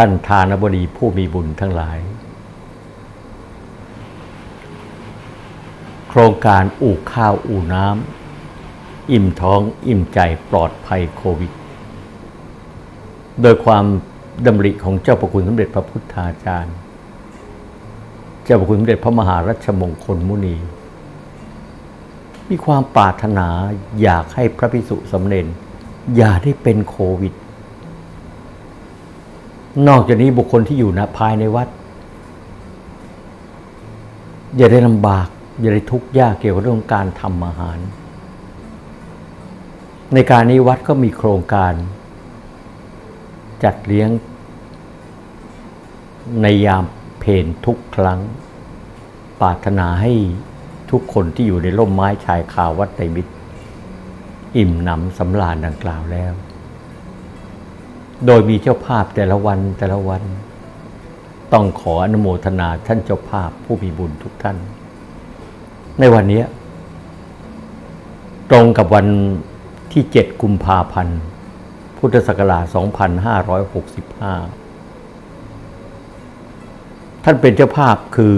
ท่านทานบดีผู้มีบุญทั้งหลาย โครงการอู่ข้าวอู่น้ำอิ่มท้องอิ่มใจปลอดภัยโควิด โดยความดำริของเจ้าประคุณสมเด็จพระพุทธาจารย์ เจ้าประคุณสมเด็จพระมหารัชมงคลมุนี มีความปรารถนาอยากให้พระพิสุสำเร็จอย่าได้เป็นโควิด นอกจากนี้บุคคลที่อยู่นะภายในวัด อย่าได้ลำบาก อย่าได้ทุกข์ยากเกี่ยวกับเรื่องการทำอาหาร ในการนี้วัดก็มีโครงการ จัดเลี้ยง ในยามเพนทุกครั้ง ปรารถนาให้ทุกคนที่อยู่ในร่มไม้ชายคาวัดไตรมิตร อิ่มหนำสำราญดังกล่าวแล้ว โดยมีเจ้าภาพแต่ละวันแต่ละวัน ต้องขออนุโมทนาท่านเจ้าภาพผู้มีบุญทุกท่าน ในวันนี้ ตรงกับวันที่ 7 กุมภาพันธ์ พุทธศักราช 2565 ท่านเป็นเจ้าภาพคือ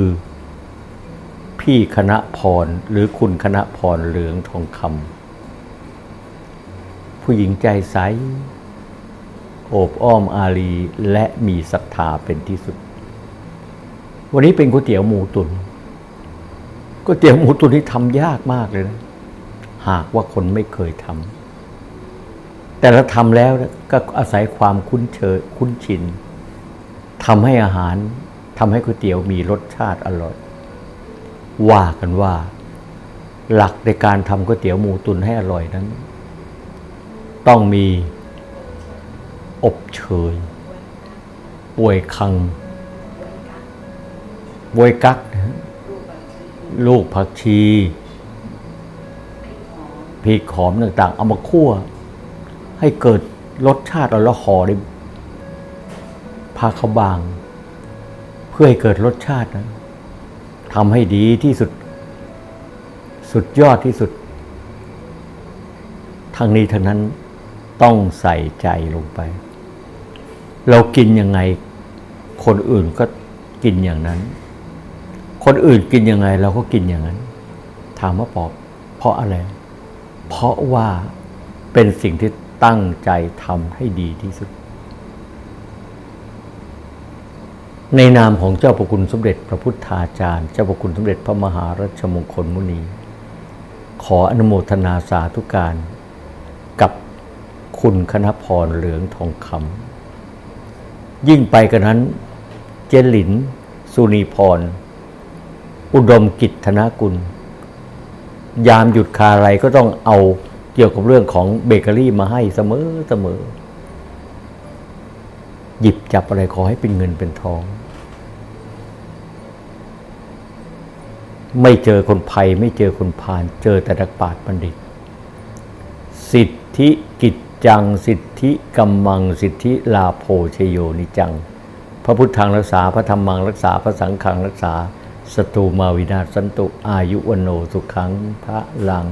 พี่คณะพรหรือคุณคณะพรเหลืองทองคำผู้หญิงใจใส โอบอ้อมอารีและมีศรัทธาเป็นที่สุด วันนี้เป็นก๋วยเตี๋ยวหมูตุนก๋วยเตี๋ยวหมูตุนที่ทำยากมากเลยนะ หากว่าคนไม่เคยทำแต่เราทำแล้วก็อาศัยความคุ้นเชยคุ้นชินทำให้อาหารทำให้ก๋วยเตี๋ยวมีรสชาติอร่อย ว่ากันว่า หลักในการทำก๋วยเตี๋ยวหมูตุนให้อร่อยนั้น ต้องมี อบเชยป่วยคังบวยกักลูกผักชีพริกหอมต่างๆ เอามาคั่ว ให้เกิดรสชาติแล้วห่อในผ้าเขาบาง เพื่อให้เกิดรสชาตินะทำให้ดีที่สุด สุดยอดที่สุด ทั้งนี้ทั้งนั้นต้องใส่ใจลงไป เรากินยังไง คนอื่นก็กินอย่างนั้น คนอื่นกินยังไง เราก็กินอย่างนั้น ถามว่าปอบเพราะอะไร เพราะว่าเป็นสิ่งที่ตั้งใจทำให้ดีที่สุด ในนามของเจ้าประคุณสมเด็จพระพุทธาจารย์ เจ้าประคุณสมเด็จพระมหารัชมงคลมุนี ขออนุโมทนาสาธุการ กับคุณคณพรเหลืองทองคำ ยิ่งไปกันนั้น เจหลิน สุนีพร อุดมกิจธนกุล ยามหยุดคาอะไรก็ต้องเอาเกี่ยวกับเรื่องของเบเกอรี่มาให้เสมอเสมอ หยิบจับอะไรขอให้เป็นเงินเป็นทอง ไม่เจอคนภัยไม่เจอคนพาลเจอแต่นักปาชญ์บัณฑิต สิทธิกิจ จังสิทธิกัมมังสิทธิลาโภชโยนิจัง พระพุทธังรักษาพระธรรมังรักษาพระสังฆังรักษาสตูมาวินาสันตุอายุวโนสุขังพระลัง